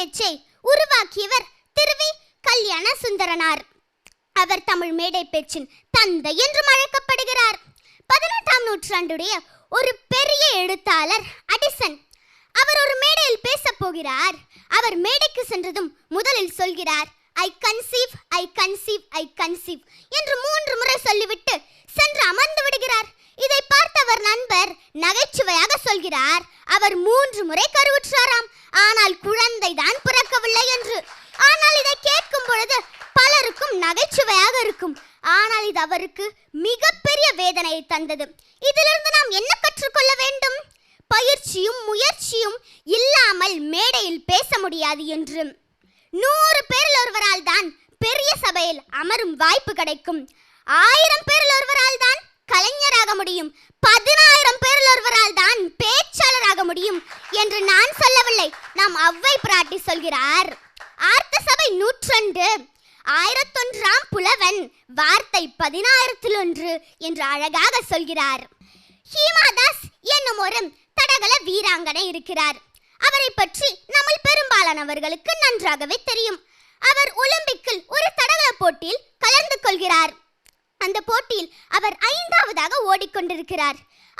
பேச்சை உருவாக்கியவர் திருவி கல்யாண சுந்தரனார் அவர் தமிழ் மேடை பேச்சின் தந்தை என்றும் அழைக்கப்படுகிறார். பதினெட்டாம் நூற்றாண்டுடைய ஒரு பெரிய எழுத்தாளர் அடிசன். அவர் ஒரு மேடையில் பேச போகிறார். அவர் மேடைக்கு சென்றதும் முதலில் சொல்கிறார் I conceive I conceive I conceive என்று மூன்று முறை சொல்லிவிட்டு நகைச்சுவையாக சொல்கிறார். அவர் மூன்று முறை கருவுற்றாராம். ஆனால் குழந்தை தான் பிறக்கவில்லை என்று. ஆனால் இதை கேட்கும் பொழுது பலருக்கும் நகைச்சுவையாக இருக்கும். ஆனால் இது அவருக்கு மிகப்பெரிய வேதனையை தந்தது. இதிலிருந்து நாம் என்ன கற்றுக்கொள்ள வேண்டும்? பயிற்சியும் முயற்சியும் இல்லாமல் மேடையில் பேச முடியாது என்று. நூறு பேரில் ஒருவரால் தான் பெரிய சபையில் அமரும் வாய்ப்பு கிடைக்கும். ஆயிரம் பேரில் ஒருவரால் தான் கலைஞராக முடியும். பதினாறு பேரில் ஒருவரால் தான் பேச்சாளராக முடியும் என்று நான் சொல்லவில்லை. நாம் அவ்வை பிராட்டி சொல்கிறார். ஆர்த்த சபை நூற்றொன்று. ஆயிரத்தொன்றாம் புலவன் வார்த்தை பதினாயிரத்தில் ஒன்று என்று அழகாக சொல்கிறார். ஹீமாதாஸ் என்னும் ஒரு தடகள வீராங்கனை இருக்கிறார். அவரை பற்றி நம்ம பெரும்பாலானவர்களுக்கு நன்றாகவே தெரியும். அவர் ஒலிம்பிக்கில் ஒரு தடகள போட்டியில் கலந்து கொள்கிறார். அந்த போட்டியில் அவர் ஐந்தாவதாக ஓடிக்கொண்டிருக்கிறார்.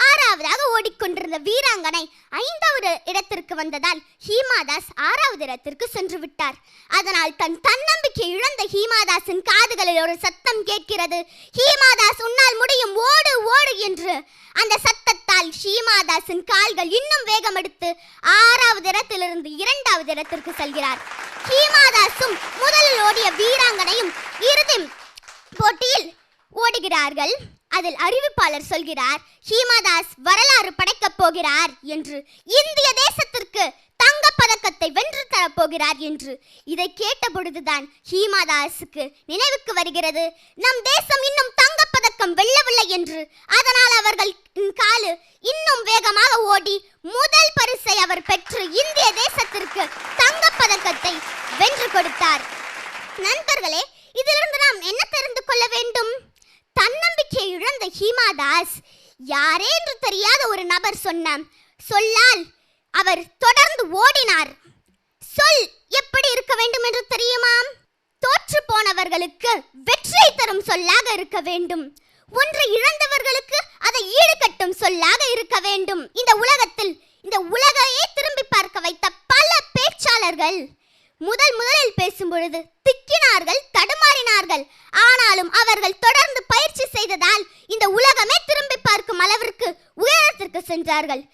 ஆறாவதாக ஓடிக்கொண்டிருந்த வீராங்கனை ஐந்தாவது இடத்திற்கு வந்ததால் ஹீமாதாஸ் ஆறாவது இடத்திற்கு சென்று விட்டார். அதனால் தன் தன்னம்பிக்கை இழந்த ஹீமாதாஸின் காதுகளில் ஒரு சத்தம் கேட்கிறது. ஹீமாதாஸ் உன்னால் முடியும். ஓடு ஓடு என்று. அந்த சத்தத்தால் ஹீமாதாஸின் கால்கள் இன்னும் வேகம் எடுத்து ஆறாவது இடத்திலிருந்து இரண்டாவது இடத்திற்கு செல்கிறார். ஹீமாதாஸும் முதலில் ஓடிய வீராங்கனையும் இறுதி போட்டியில் ஓடுகிறார்கள். அதில் அறிவிப்பாளர் சொல்கிறார் ஹீமாதாஸ் வரலாறு படைக்கப் போகிறார் என்று. இந்திய தேசத்திற்கு தங்க பதக்கத்தை வென்று தரப்போகிறார் என்று. இதை கேட்ட பொழுதுதான் ஹீமாதாஸுக்கு நினைவுக்கு வருகிறது. நம் தேசம் இன்னும் தங்க பதக்கம் வெல்லவில்லை என்று. அதனால் அவர்கள் காலு இன்னும் வேகமாக ஓடி முதல் பரிசை அவர் பெற்று இந்திய தேசத்திற்கு தங்க பதக்கத்தை வென்று கொடுத்தார். நண்பர்களே இதிலிருந்து நாம் என்ன தெரிந்து கொள்ள வேண்டும்? தன்னம்பிக்கை இழந்த ஹீமாதாஸ் யாரே என்று தெரியாத ஒரு நபர் சொன்ன சொல்லால் அவர் தொடர்ந்து ஓடினார். சொல் எப்படி இருக்க வேண்டும் என்று தெரியுமா? தோற்று போனவர்களுக்கு வெற்றியை தரும் சொல்லாக இருக்க வேண்டும். ஒன்று இழந்தவர்களுக்கு அதை ஈடுகட்டும் சொல்லாக இருக்க வேண்டும். இந்த உலகத்தில் இந்த உலகையே திரும்பி பார்க்க வைத்த பல பேச்சாளர்கள் முதல் முதலில் பேசும் பொழுது திக்கினார்கள் தடுமாறினார்கள். ஆனாலும் அவர்கள் தொடர்ந்து பயிற்சி